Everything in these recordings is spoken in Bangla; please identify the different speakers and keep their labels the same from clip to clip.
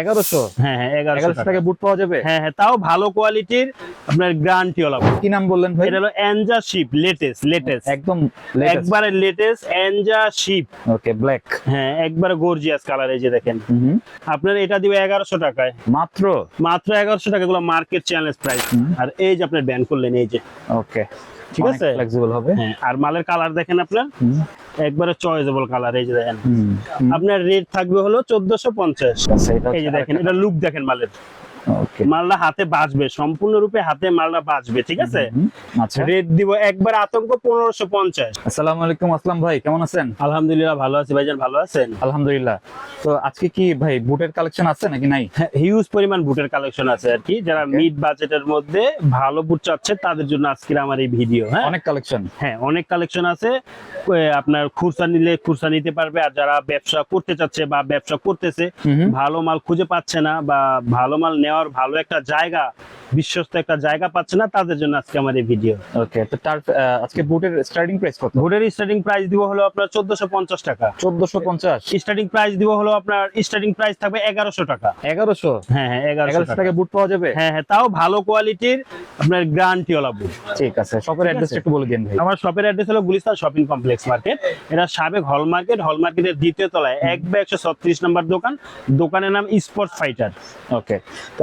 Speaker 1: এগারোশো?
Speaker 2: হ্যাঁ হ্যাঁ এগারোশো টাকা।
Speaker 1: বুট পাওয়া যাবে?
Speaker 2: হ্যাঁ হ্যাঁ তাও ভালো কোয়ালিটির আপনার গ্যারান্টি ওলা
Speaker 1: কি নাম বললেন ভাই?
Speaker 2: এটা হলো এনজা শিপ লেটেস্ট লেটেস্ট
Speaker 1: একদম
Speaker 2: একবারে লেটেস্ট এনজা শিপ
Speaker 1: ওকে ব্ল্যাক
Speaker 2: হ্যাঁ একবারে গর্জিয়াস কালার এই যে দেখেন। আপনার এটা দিবে এগারোশো টাকায়।
Speaker 1: মাত্র?
Speaker 2: মাত্র এগারোশো টাকা গুলো মার্কেট চ্যালেঞ্জ প্রাইস আর এই যে আপনার ব্যান করলেন এই যে।
Speaker 1: ওকে
Speaker 2: ঠিক আছে?
Speaker 1: ফ্লেক্সিবল হবে।
Speaker 2: হ্যাঁ আর মালের কালার দেখেন আপনার। একবারে চয়েসেবল কালার এই যে দেখেন। আপনার রেট থাকবে হলো চোদ্দশো পঞ্চাশ।
Speaker 1: আচ্ছা,
Speaker 2: এই যে দেখেন এটা লুক দেখেন মালের। মালটা হাতে বাঁচবে সম্পূর্ণরূপে হাতে মালটা বাঁচবে ঠিক আছে?
Speaker 1: আচ্ছা।
Speaker 2: রেট দিব একবার আতঙ্ক পনেরোশো পঞ্চাশ।
Speaker 1: আসসালামু আলাইকুম আসলাম ভাই কেমন আছেন?
Speaker 2: আলহামদুলিল্লাহ ভালো আছি ভাইজান ভালো আছেন?
Speaker 1: আলহামদুলিল্লাহ। তো আজকে কি ভাই বুটের কালেকশন আছে নাকি নাই?
Speaker 2: হিউজ পরিমাণ বুটের কালেকশন আছে আর কি। যারা মিড বাজেটের মধ্যে ভালো বুট চাচ্ছে তাদের জন্য আজকের আমার এই ভিডিও হ্যাঁ?
Speaker 1: অনেক কালেকশন।
Speaker 2: হ্যাঁ অনেক কালেকশন আছে। আপনার খুরসা নিলে খুরসা নিতে পারবে আর যারা ব্যবসা করতে চাচ্ছে বা ব্যবসা করতেছে ভালো মাল খুঁজে পাচ্ছে না বা ভালো মাল নেওয়ার ভালো একটা জায়গা বিশ্বস্ত একটা জায়গা পাচ্ছে না তাদের জন্য আজকে আমার এই ভিডিও
Speaker 1: ওকে তো তার আজকে বুটের স্টার্টিং প্রাইস কত?
Speaker 2: বুটের স্টার্টিং প্রাইস দিব হলো আপনার চোদ্দশো পঞ্চাশ টাকা।
Speaker 1: চোদ্দশো পঞ্চাশ?
Speaker 2: স্টার্টিং প্রাইস দিব হলো আপনার স্টার্টিং প্রাইস থাকবে এগারোশো টাকা।
Speaker 1: এগারোশো?
Speaker 2: হ্যাঁ হ্যাঁ এগারোশো
Speaker 1: এগারোশো
Speaker 2: টাকা।
Speaker 1: টাকা বুট পাওয়া যাবে?
Speaker 2: হ্যাঁ হ্যাঁ তাও ভালো কোয়ালিটির আপনার গ্যারান্টি ওলা বুট
Speaker 1: ঠিক আছে শপের অ্যাড্রেস একটু বলে দিন ভাই।
Speaker 2: আমার শপের অ্যাড্রেস হলো গুলিস্তান শপিং কমপ্লেক্স মার্কেট এটা সাবেক হল মার্কেট হল মার্কেটের দ্বিতীয় তলায়। এক বা একশো ছত্রিশ নম্বর দোকান। দোকানের নাম স্পোর্টস ফাইটার
Speaker 1: ওকে তো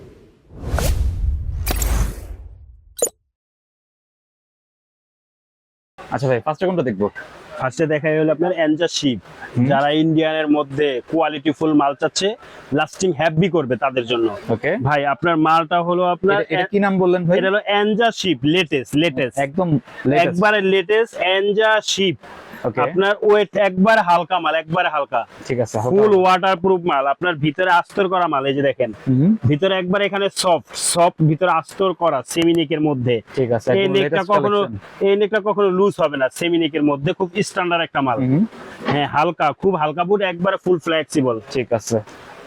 Speaker 1: আচ্ছা ভাই ফার্স্টে কোনটা দেখব?
Speaker 2: ফার্স্টে দেখাই হলো আপনার এনজা শিপ। যারা ইন্ডিয়ানের মধ্যে কোয়ালিটি ফুল মাল চাচ্ছে লাস্টিং হ্যাপি করবে তাদের জন্য।
Speaker 1: ওকে
Speaker 2: ভাই আপনার মালটা হলো আপনার
Speaker 1: এটা কি নাম বললেন ভাই?
Speaker 2: এটা হলো এনজা শিপ লেটেস্ট লেটেস্ট
Speaker 1: একদম।
Speaker 2: একবারে লেটেস্ট এনজা শিপ আপনার ওয়েট একবার হালকা মাল একবার হালকা।
Speaker 1: ঠিক আছে
Speaker 2: ফুল ওয়াটার প্রুফ মাল। আপনার ভিতরে আস্তর করা মাল এই যে দেখেন। ভিতরে একবার এখানে সফট সফট ভিতরে আস্তর করা সেমিনিকের মধ্যে।
Speaker 1: ঠিক আছে
Speaker 2: এই নেকটা কখনো। এই নেকটা কখনো লুজ হবে না সেমিনিকের মধ্যে। খুব স্ট্যান্ডার্ড একটা মাল। হ্যাঁ হালকা খুব হালকা বুট একবার ফুল ফ্লেক্সিবল
Speaker 1: ঠিক আছে।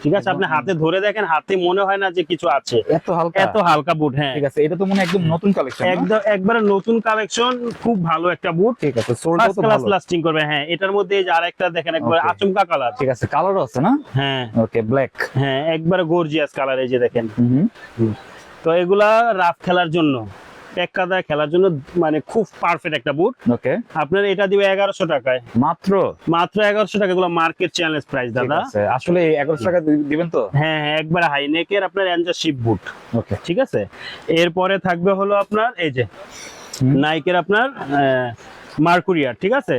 Speaker 2: ঠিক আছে আপনি হাতে ধরে দেখেন হাতে মনে হয় না যে কিছু আছে।
Speaker 1: এত হালকা?
Speaker 2: এত হালকা বুট হ্যাঁ।
Speaker 1: ঠিক আছে এটা তো মনে একদম নতুন কালেকশন
Speaker 2: একদম একবারে নতুন কালেকশন খুব ভালো একটা বুট
Speaker 1: ঠিক আছে সোলটাও তো
Speaker 2: ক্লাস
Speaker 1: ভালো।
Speaker 2: লাস্টিং করবে হ্যাঁ এটার মধ্যে এই যে আরেকটা দেখেন একবার আচমকা কালার
Speaker 1: ঠিক আছে কালারও আছে না?
Speaker 2: হ্যাঁ।
Speaker 1: ওকে ব্ল্যাক
Speaker 2: হ্যাঁ একবারে গর্জিয়াস কালার এই যে দেখেন।
Speaker 1: হুম।
Speaker 2: তো এগুলা রাফ খেলার জন্য। এক কাদা খেলার জন্য মানে খুব পারফেক্ট একটা বুট
Speaker 1: ওকে
Speaker 2: আপনার এটা দিবে এগারোশো টাকায়।
Speaker 1: মাত্র?
Speaker 2: মাত্র এগারোশো টাকা এগুলো মার্কেট চ্যালেঞ্জ প্রাইস দাদা।
Speaker 1: আসলে এগারোশো টাকা দিবেন তো?
Speaker 2: হ্যাঁ হ্যাঁ একবার হাই নেকের আপনার এনজার শিপ বুট
Speaker 1: ওকে
Speaker 2: ঠিক আছে? এরপরে থাকবে হলো আপনার এই যে নাইকের আপনার মার্কুরিয়ার ঠিক আছে?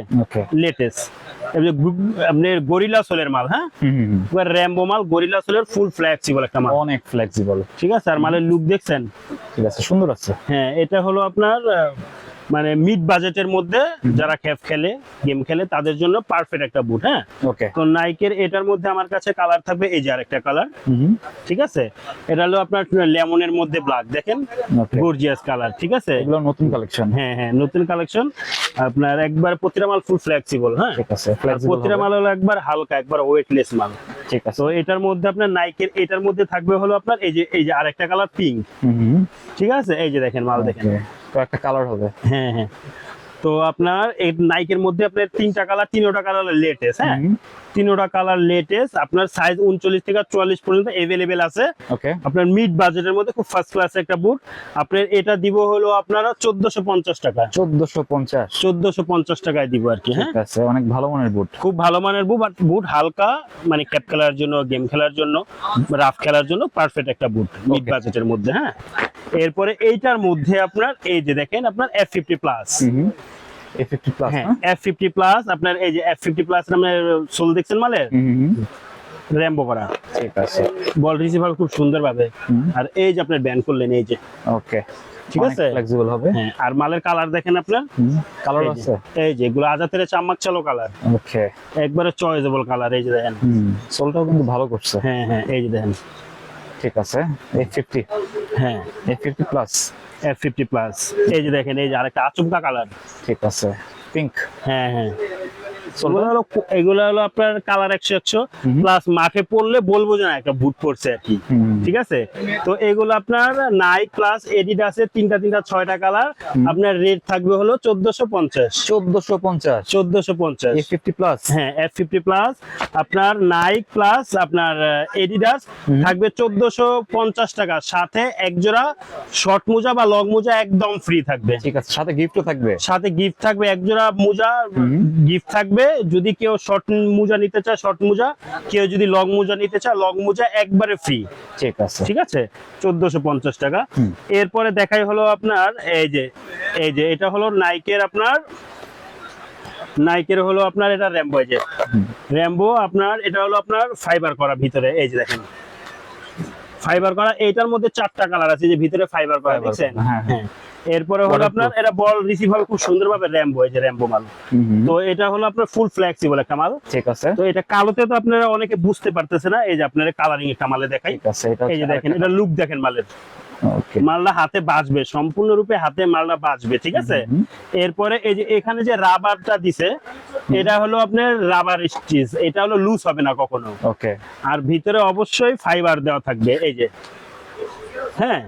Speaker 2: লেটেস্ট আপনার গরিলা সোলের মাল হ্যাঁ? এবার র্যাম্বো মাল গরিলা সোলের ফুল ফ্লেক্সিবল একটা মাল।
Speaker 1: অনেক ফ্লেক্সিবল
Speaker 2: ঠিক আছে? আর মালের লুক দেখছেন?
Speaker 1: ঠিক আছে সুন্দর আছে।
Speaker 2: হ্যাঁ এটা হলো আপনার মানে মিড বাজেটের মধ্যে যারা খেপ খেলে গেম খেলে তাদের জন্য পারফেক্ট একটা বুট হ্যাঁ?
Speaker 1: ওকে
Speaker 2: তো নাইকের এটার মধ্যে আমার কাছে কালার থাকবে এই যে আরেকটা কালার ঠিক আছে? এটা হলো আপনার লেমনের মধ্যে ব্ল্যাক দেখেন? গর্জিয়াস কালার ঠিক আছে?
Speaker 1: এগুলো নতুন কালেকশন
Speaker 2: হ্যাঁ হ্যাঁ নতুন কালেকশন আপনার একবার প্রতিটা মাল ফুল ফ্লেক্সিবল হ্যাঁ?
Speaker 1: ঠিক আছে
Speaker 2: প্রতিটা মাল হলো একবার হালকা একবার ওয়েটলেস মাল।
Speaker 1: ঠিক আছে।
Speaker 2: তো এটার মধ্যে আপনার নাইকের এটার মধ্যে থাকবে হলো আপনার এই যে এই যে আরেকটা কালার পিঙ্ক ঠিক আছে? এই যে দেখেন মাল দেখেন।
Speaker 1: তো একটা কালার হবে।
Speaker 2: হ্যাঁ হ্যাঁ। তো আপনার এই নাইকের মধ্যে আপনার তিনটা কালার তিনোটা কালার লেটেস্ট হ্যাঁ? তিনোটা কালার লেটেস্ট আপনার সাইজ উনচল্লিশ থেকে চুয়াল্লিশ পর্যন্ত এভেলেবেল আছে। আপনার মিড বাজেটের মধ্যে খুব ফার্স্ট ক্লাস একটা বুট আপনার এটা দিব হলো আপনারা চোদ্দশো পঞ্চাশ টাকা।
Speaker 1: চোদ্দশো পঞ্চাশ।
Speaker 2: চোদ্দশো পঞ্চাশ টাকায় দিব আর কি হ্যাঁ?
Speaker 1: অনেক ভালো মানের বুট
Speaker 2: খুব ভালো মানের বুট বাট বুট হালকা মানে ক্যাপ খেলার জন্য গেম খেলার জন্য রাফ খেলার জন্য পারফেক্ট একটা বুট মিড বাজেটের মধ্যে হ্যাঁ? এরপরে এইটার মধ্যে আপনার এই যে দেখেন আপনার F fifty plus
Speaker 1: A fifty plus
Speaker 2: হ্যাঁ এফ ফিফটি প্লাস আপনার এই যে এফ ফিফটি প্লাস আপনার সোল দেখছেন মালের? র্যাম্বো করা।
Speaker 1: ঠিক আছে।
Speaker 2: বল রিসিভার খুব সুন্দর ভাবে আর এই যে আপনার ব্যান করলেন এই যে।
Speaker 1: ওকে
Speaker 2: ঠিক আছে?
Speaker 1: ফ্লেক্সিবল হবে।
Speaker 2: হ্যাঁ আর মালের কালার দেখেন আপনার?
Speaker 1: কালার
Speaker 2: এই যে,
Speaker 1: আছে?
Speaker 2: এই যে এগুলো আজাতের চাম্মাক চালো কালার
Speaker 1: ওকে
Speaker 2: একবারে চয়েসেবল কালার এই যে দেখেন।
Speaker 1: সোলটাও কিন্তু ভালো করছে।
Speaker 2: হ্যাঁ হ্যাঁ এই যে দেখেন।
Speaker 1: ঠিক আছে। এই ফিফটি
Speaker 2: হ্যাঁ
Speaker 1: F fifty plus
Speaker 2: F fifty plus এই যে দেখেন এই যে আরেকটা আচমকা কালার
Speaker 1: ঠিক আছে। পিঙ্ক
Speaker 2: হ্যাঁ হ্যাঁ। এগুলো হলো এগুলো হলো আপনার কালার একশো একশো প্লাস মাঠে পড়লে বলব যে না একটা বুট পড়ছে আর কি। ঠিক আছে? তো এগুলো আপনার নাইক প্লাস এডিডাসের তিনটা তিনটা ছয়টা কালার আপনার রেট থাকবে হলো চোদ্দশো পঞ্চাশ।
Speaker 1: চোদ্দশো পঞ্চাশ।
Speaker 2: চোদ্দশো পঞ্চাশ।
Speaker 1: এ ফিফটি প্লাস
Speaker 2: হ্যাঁ এফ ফিফটি প্লাস আপনার নাইক প্লাস আপনার এডিডাস থাকবে চোদ্দশো পঞ্চাশ টাকা। সাথে এক জোড়া শর্ট মোজা বা লং মোজা একদম ফ্রি থাকবে।
Speaker 1: ঠিক আছে সাথে গিফটও থাকবে।
Speaker 2: সাথে গিফট থাকবে এক জোড়া মোজা গিফট থাকবে। যদি কেউ শর্ট মোজা নিতে চায় শর্ট মোজা কেউ যদি লং মোজা নিতে চায় লং মোজা একবারে ফ্রি
Speaker 1: ঠিক আছে।
Speaker 2: ঠিক আছে? চোদ্দশো পঞ্চাশ টাকা। এরপরে দেখাই হলো আপনার এই যে এই যে এটা হলো নাইকের আপনার নাইকের হলো আপনার এটা র্যাম্বো এই যে। র্যাম্বো আপনার এটা হলো আপনার ফাইবার করা ভিতরে এই যে দেখেন। ফাইবার করা এইটার মধ্যে চারটা কালার আছে যে ভিতরে ফাইবার করা দেখছেন?
Speaker 1: হ্যাঁ, হ্যাঁ।
Speaker 2: এরপরে হলো। আপনার এটা বল রিসিভ হবে খুব সুন্দরভাবে র্যাম্বো এই যে র্যাম্বো মাল। তো এটা হলো আপনার ফুল ফ্লেক্সিবল একটা মাল।
Speaker 1: ঠিক আছে।
Speaker 2: তো এটা কালোতে তো আপনারা অনেকে বুঝতে পারতেছে না এই যে আপনারা কালারিং একটা মালে দেখাই।
Speaker 1: ঠিক আছে এটা
Speaker 2: এই যে দেখেন এটা লুক দেখেন মালের।
Speaker 1: ওকে
Speaker 2: মালটা হাতে বাজবে সম্পূর্ণরূপে হাতে মালটা বাজবে ঠিক আছে? এরপরে এই যে এখানে যে রাবারটা দিছে এটা হলো আপনার রাবার স্টিচ এটা হলো লুজ হবে না কখনো।
Speaker 1: ওকে
Speaker 2: আর ভিতরে অবশ্যই ফাইবার দেওয়া থাকবে এই যে। হ্যাঁ।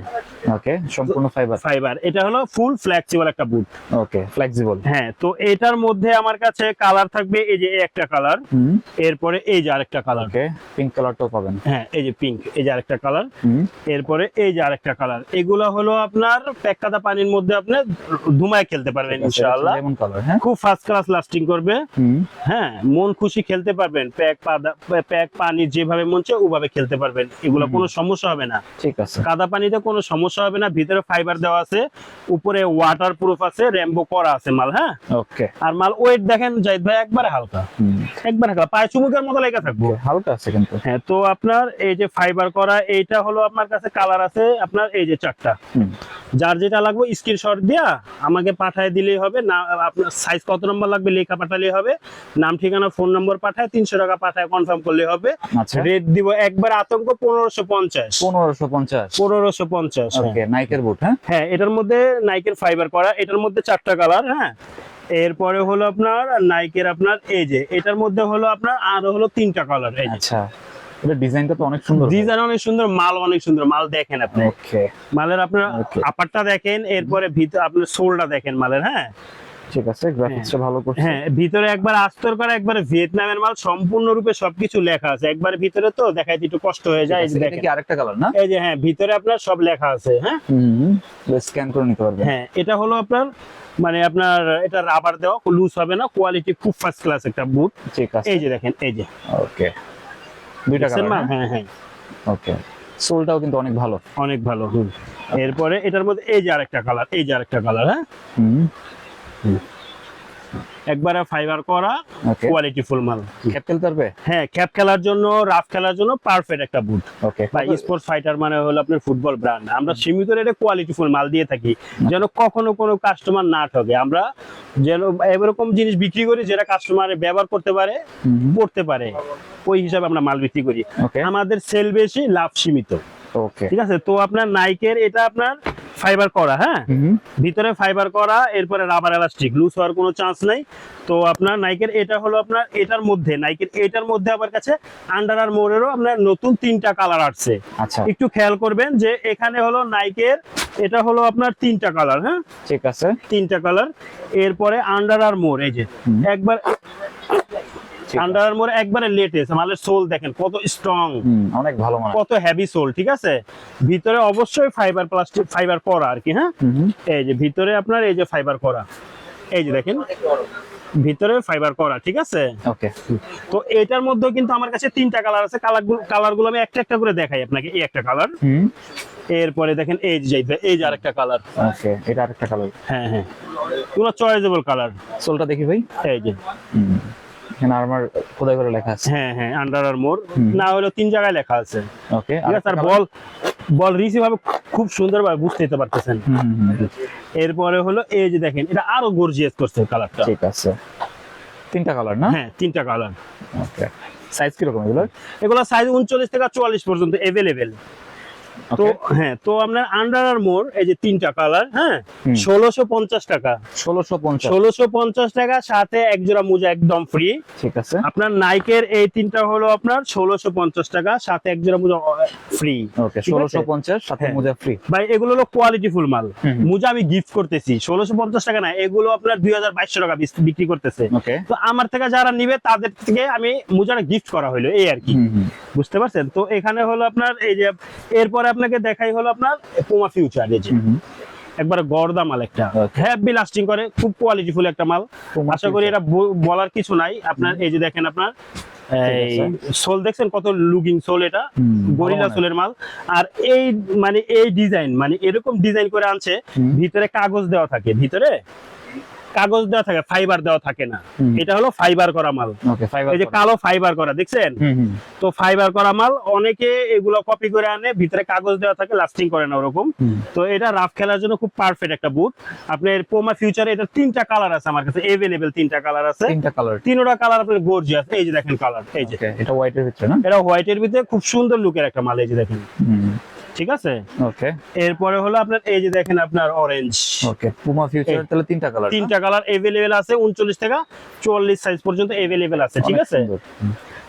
Speaker 1: ওকে সম্পূর্ণ ফাইবার
Speaker 2: ফাইবার এটা হলো ফুল ফ্লেক্সিবল একটা বুট
Speaker 1: ওকে ফ্লেক্সিবল
Speaker 2: হ্যাঁ তো এটার মধ্যে আমার কাছে কালার থাকবে এই যে একটা কালার এরপরে এই যে আরেকটা কালার
Speaker 1: ওকে পিঙ্ক কালারটাও পাবেন।
Speaker 2: হ্যাঁ এই যে পিঙ্ক এই যে আরেকটা কালার এরপরে এই যে আরেকটা কালার এগুলো হলো আপনার প্যাককাদা পানির মধ্যে আপনি ধুমায় খেলতে পারবেন ইনশাআল্লাহ।
Speaker 1: লেমন কালার হ্যাঁ।
Speaker 2: খুব ফার্স্ট ক্লাস লাস্টিং করবে। হ্যাঁ মন খুশি খেলতে পারবেন প্যাক প্যাক পানি যেভাবে মন চায় ওভাবে খেলতে পারবেন। এগুলো কোনো সমস্যা হবে না।
Speaker 1: ঠিক আছে।
Speaker 2: কাদা পানিতে কোনো সমস্যা হবে না। ভিতরে ফাইবার দেওয়া আছে উপরে ওয়াটার প্রুফ আছে র্যাম্বো করা আছে মাল হ্যাঁ?
Speaker 1: ওকে
Speaker 2: আর মাল ওয়েট দেখেন জাহিদ ভাই একবারে হালকা। একবারে হালকা। পায়ে চুমুকের মতো লেগে থাকব।
Speaker 1: হালকা আছে কিন্তু।
Speaker 2: হ্যাঁ তো আপনার এই যে ফাইবার করা এইটা হলো আপনার কাছে কালার আছে আপনার এই যে চারটা। যার যেটা লাগবে স্ক্রিনশট দিয়া আমাকে পাঠায় দিলেই হবে। না আপনার সাইজ কত নম্বর লাগবে লেখা পাঠালেই হবে। নাম ঠিকানা ফোন নম্বর পাঠায় তিনশো টাকা পাঠায় কনফার্ম করলে হবে।
Speaker 1: আচ্ছা।
Speaker 2: রেট দিব একবার আতঙ্ক পনেরোশো পঞ্চাশ।
Speaker 1: পনেরোশো পঞ্চাশ।
Speaker 2: পনেরোশো পঞ্চাশ
Speaker 1: নাইকের বুট হ্যাঁ?
Speaker 2: হ্যাঁ এটার মধ্যে নাইকের ফাইবার করা এটার মধ্যে চারটা কালার হ্যাঁ। এরপরে হলো আপনার নাইকের আপনার এই যে এটার মধ্যে হলো আপনার আরও হলো তিনটা কালার
Speaker 1: আচ্ছা ডিজাইনটা তো অনেক সুন্দর
Speaker 2: ডিজাইন অনেক সুন্দর মাল অনেক সুন্দর মাল দেখেন আপনি।
Speaker 1: ওকে
Speaker 2: মালের আপনার আপারটা দেখেন এরপরে ভিতর আপনার সোলটা দেখেন মালের হ্যাঁ।
Speaker 1: ঠিক আছে গ্রাফিক্সটা ভালো করছে।
Speaker 2: হ্যাঁ ভিতরে একবার আস্তর করা একবার ভিয়েতনামের মাল সম্পূর্ণরূপে সবকিছু লেখা আছে। একবার ভিতরে তো দেখাইতে একটু কষ্ট হয়ে যায় এই যে
Speaker 1: এটা
Speaker 2: দেখেন।
Speaker 1: কি আরেকটা কালার না?
Speaker 2: এই যে হ্যাঁ ভিতরে আপনার সব লেখা আছে হ্যাঁ?
Speaker 1: হুম স্ক্যান করে নিতে পারবেন।
Speaker 2: হ্যাঁ এটা হলো আপনার মানে আপনার এটা রাবার দেওয়া লুজ হবে না কোয়ালিটি খুব ফার্স্ট ক্লাস একটা বুট
Speaker 1: ঠিক আছে।
Speaker 2: এই যে দেখেন এই যে।
Speaker 1: ওকে দুইটা কালার
Speaker 2: হ্যাঁ হ্যাঁ।
Speaker 1: ওকে সোলটাও কিন্তু অনেক ভালো।
Speaker 2: অনেক ভালো হুম। এরপরে এটার মধ্যে এই যে আরেকটা কালার এই যে আরেকটা কালার হ্যাঁ?
Speaker 1: হুম।
Speaker 2: একবারে ফাইবার করা কোয়ালিটি ফুল মাল।
Speaker 1: ক্যাপ খেলতে পারবে?
Speaker 2: হ্যাঁ ক্যাপ খেলার জন্য রাফ খেলার জন্য পারফেক্ট একটা বুট
Speaker 1: ওকে
Speaker 2: বা স্পোর্টস ফাইটার মানে হলো আপনার ফুটবল ব্র্যান্ড আমরা সীমিত রেটে কোয়ালিটি ফুল মাল দিয়ে থাকি যেন কখনো কোনো কাস্টমার না ঠকে আমরা যেন এরকম জিনিস বিক্রি করি যেটা কাস্টমার ব্যবহার করতে পারে পড়তে পারে ওই হিসাবে আমরা মাল বিক্রি করি। আমাদের সেল বেশি লাভ সীমিত।
Speaker 1: ওকে
Speaker 2: ঠিক আছে? তো আপনার নাইকের এটা আপনার ফাইবার করা হ্যাঁ? ভিতরে ফাইবার করা এরপরে রাবার এলাস্টিক লুজ হওয়ার কোনো চান্স নাই। তো আপনার নাইকের এটা হলো আপনার এটার মধ্যে নাইকের এটার মধ্যে আমার কাছে আন্ডার আর মোড়েরও আপনার নতুন তিনটা কালার আসছে।
Speaker 1: আচ্ছা।
Speaker 2: একটু খেয়াল করবেন যে এখানে হলো নাইকের এটা হলো আপনার তিনটা কালার হ্যাঁ?
Speaker 1: ঠিক আছে।
Speaker 2: তিনটা কালার এরপরে আন্ডার আর মোর এই যে। একবার
Speaker 1: ঠিক
Speaker 2: আন্ডার আর একবারে লেটেস্ট আমাদের সোল দেখেন কত স্ট্রং
Speaker 1: অনেক ভালো মানে
Speaker 2: কত হেভি সোল ঠিক আছে? ভিতরে অবশ্যই ফাইবার প্লাস্টিক ফাইবার করা আর কি হ্যাঁ? এই যে ভিতরে আপনার এই যে ফাইবার করা। এই যে দেখেন ভিতরে ফাইবার করা ঠিক আছে?
Speaker 1: ওকে।
Speaker 2: তো এটার মধ্যেও কিন্তু আমার কাছে তিনটা কালার আছে। কালার কালারগুলো আমি একটা একটা করে দেখাই আপনাকে এই একটা কালার এরপরে দেখেন এই যে এই যে আরেকটা কালার
Speaker 1: ওকে এটা আরেকটা কালার
Speaker 2: হ্যাঁ হ্যাঁ। পুরো চয়েজেবল কালার
Speaker 1: সোলটা দেখি ভাই।
Speaker 2: এই যে।
Speaker 1: এখানে আমার খোদাই করে লেখা আছে।
Speaker 2: হ্যাঁ হ্যাঁ আন্ডার না হলেও তিন জায়গায় লেখা আছে।
Speaker 1: ওকে
Speaker 2: ঠিক আছে আর বল বল রিসিভ হবে খুব সুন্দর ভাবে বুঝতে পারতেছেন। এরপরে হলো এই যে দেখেন এটা আরও গর্জিয়াস করছে কালারটা
Speaker 1: ঠিক আছে। তিনটা কালার না?
Speaker 2: হ্যাঁ তিনটা কালার
Speaker 1: ওকে সাইজ কীরকম এগুলো
Speaker 2: এগুলো সাইজ উনচল্লিশ থেকে চুয়াল্লিশ পর্যন্ত এভেলেবেল তো হ্যাঁ তো আপনার আন্ডার আর্মোর এই যে তিনটা কালার হ্যাঁ? ষোলোশো পঞ্চাশ টাকা।
Speaker 1: ষোলোশো পঞ্চাশ।
Speaker 2: ষোলোশো পঞ্চাশ টাকা সাথে এক জোড়া মোজা একদম ফ্রি
Speaker 1: ঠিক আছে।
Speaker 2: আপনার নাইকের এই তিনটা হলো আপনার ষোলোশো পঞ্চাশ টাকা সাথে এক জোড়া মোজা ফ্রি
Speaker 1: ওকে ষোলোশো পঞ্চাশ সাথে
Speaker 2: হ্যাঁ।
Speaker 1: মোজা ফ্রি
Speaker 2: ভাই এগুলো হলো কোয়ালিটি ফুল মাল। মোজা আমি গিফট করতেছি। ষোলোশো পঞ্চাশ টাকা না এগুলো আপনার দুই হাজার বাইশশো টাকা বিক্রি করতেছে।
Speaker 1: ওকে
Speaker 2: তো আমার থেকে যারা নিবে তাদের থেকে আমি মোজাটা গিফট করা হলো এই আর কি। বুঝতে পারছেন? তো এখানে হলো আপনার এই যে এরপরে আপনাকে দেখাই হলো আপনার পোমা ফিউচার এই যে। একবার গর্দা মাল একটা. হ্যাভি লাস্টিং করে খুব কোয়ালিটি ফুল একটা মাল। আশা করি এটা বলার কিছু নাই। আপনার এই যে দেখেন আপনার এই সোল দেখছেন কত লুকিং সোল এটা? গরিলা সোলের মাল। আর এই মানে এই ডিজাইন মানে এরকম ডিজাইন করে আনছে ভিতরে কাগজ দেওয়া থাকে। ভিতরে? কাগজ দেওয়া থাকে ফাইবার দেওয়া থাকে না। এটা হলো ফাইবার করা মাল। এই যে কালো ফাইবার করা দেখছেন? তো ফাইবার করা মাল অনেকে এগুলো কপি করে আনে ভিতরে কাগজ দেওয়া থাকে লাস্টিং করে না ওরকম। তো এটা রাফ খেলার জন্য খুব পারফেক্ট একটা বুট আপনার পোমা ফিউচারে এটা তিনটা কালার আছে আমার কাছে এভেলেবেল তিনটা কালার আছে।
Speaker 1: তিনটা কালার
Speaker 2: তিনটা কালার আপনার গর্জিয়াস এই যে দেখেন কালার এই যে।
Speaker 1: এটা হোয়াইটের ভিতরে না?
Speaker 2: এটা হোয়াইটের ভিতরে খুব সুন্দর লুকের একটা মাল এই যে দেখেন। ঠিক আছে?
Speaker 1: ওকে
Speaker 2: এরপরে হলো আপনার এই যে দেখেন আপনার অরেঞ্জ
Speaker 1: ওকে পুমা ফিউচার তাহলে তিনটা কালার
Speaker 2: তিনটা কালার এভেলেবেল আছে উনচল্লিশ থেকে চুয়াল্লিশ সাইজ পর্যন্ত এভেলেবেল আছে ঠিক আছে?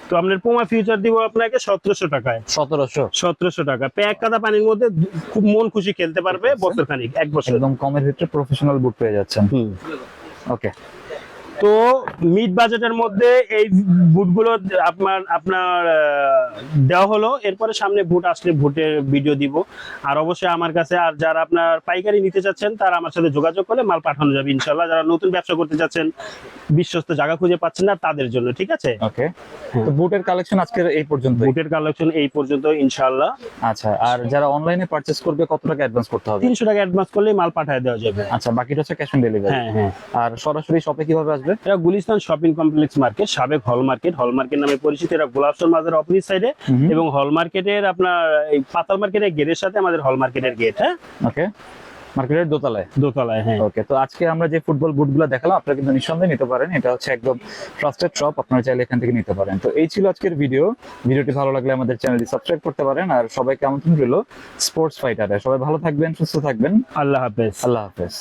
Speaker 2: তো আপনার পোমা ফিউচার দিব আপনাকে সতেরোশো টাকায়।
Speaker 1: সতেরোশো?
Speaker 2: সতেরোশো টাকা। প্যাক কাদা পানির মধ্যে খুব মন খুশি খেলতে পারবে বছর খানিক এক বছর।
Speaker 1: একদম কমের ভিতরে প্রফেশনাল বুট পেয়ে যাচ্ছেন।
Speaker 2: হুম।
Speaker 1: ওকে
Speaker 2: তো মিড বাজেটের মধ্যে এই বুটগুলো আপনার আপনার দেওয়া হলো। এরপরে সামনে বুট আসলে বুটের ভিডিও দিব। আর অবশ্যই আমার কাছে আর যারা আপনার পাইকারি নিতে চাচ্ছেন তারা আমার সাথে যোগাযোগ করলে মাল পাঠানো যাবে ইনশাল্লাহ। যারা নতুন ব্যবসা করতে চাচ্ছেন বিশ্বস্ত জায়গা খুঁজে পাচ্ছেন না তাদের জন্য ঠিক আছে?
Speaker 1: ওকে তো বুটের কালেকশন আজকের এই পর্যন্ত
Speaker 2: বুটের কালেকশন এই পর্যন্ত ইনশাল্লাহ।
Speaker 1: আচ্ছা আর যারা অনলাইনে পারচেস করবে কত টাকা অ্যাডভান্স করতে হবে?
Speaker 2: তিনশো টাকা অ্যাডভান্স করলে মাল পাঠিয়ে দেওয়া যাবে।
Speaker 1: আচ্ছা বাকিটা হচ্ছে ক্যাশ অন ডেলিভারি
Speaker 2: হ্যাঁ হ্যাঁ।
Speaker 1: আর সরাসরি শপে কীভাবে আসবে
Speaker 2: এটা গুলিস্তান শপিং কমপ্লেক্স মার্কেট সাবেক হল মার্কেট। হল মার্কেট নামে পরিচিত এটা গোলাপসর মাজার অপোজিট সাইডে এবং হল মার্কেটের আপনার এই পাতাল মার্কেটের গেটের সাথে আমাদের হল মার্কেটের গেট হ্যাঁ?
Speaker 1: ওকে মার্কেটের দোতলায়।
Speaker 2: দোতলায় হ্যাঁ।
Speaker 1: ওকে তো আজকে আমরা যে ফুটবল বুটগুলো দেখালাম আপনারা কিন্তু নিঃসন্দেহে নিতে পারেন। এটা হচ্ছে একদম ট্রাস্টেড শপ আপনারা চাইলে এখান থেকে নিতে পারেন। তো এই ছিল আজকের ভিডিও ভিডিওটি ভালো লাগলে আমাদের চ্যানেলটি সাবস্ক্রাইব করতে পারেন। আর সবাইকে আমন্ত্রণ রইল স্পোর্টস ফাইটারে সবাই ভালো থাকবেন সুস্থ থাকবেন।
Speaker 2: আল্লাহ হাফেজ।
Speaker 1: আল্লাহ হাফেজ।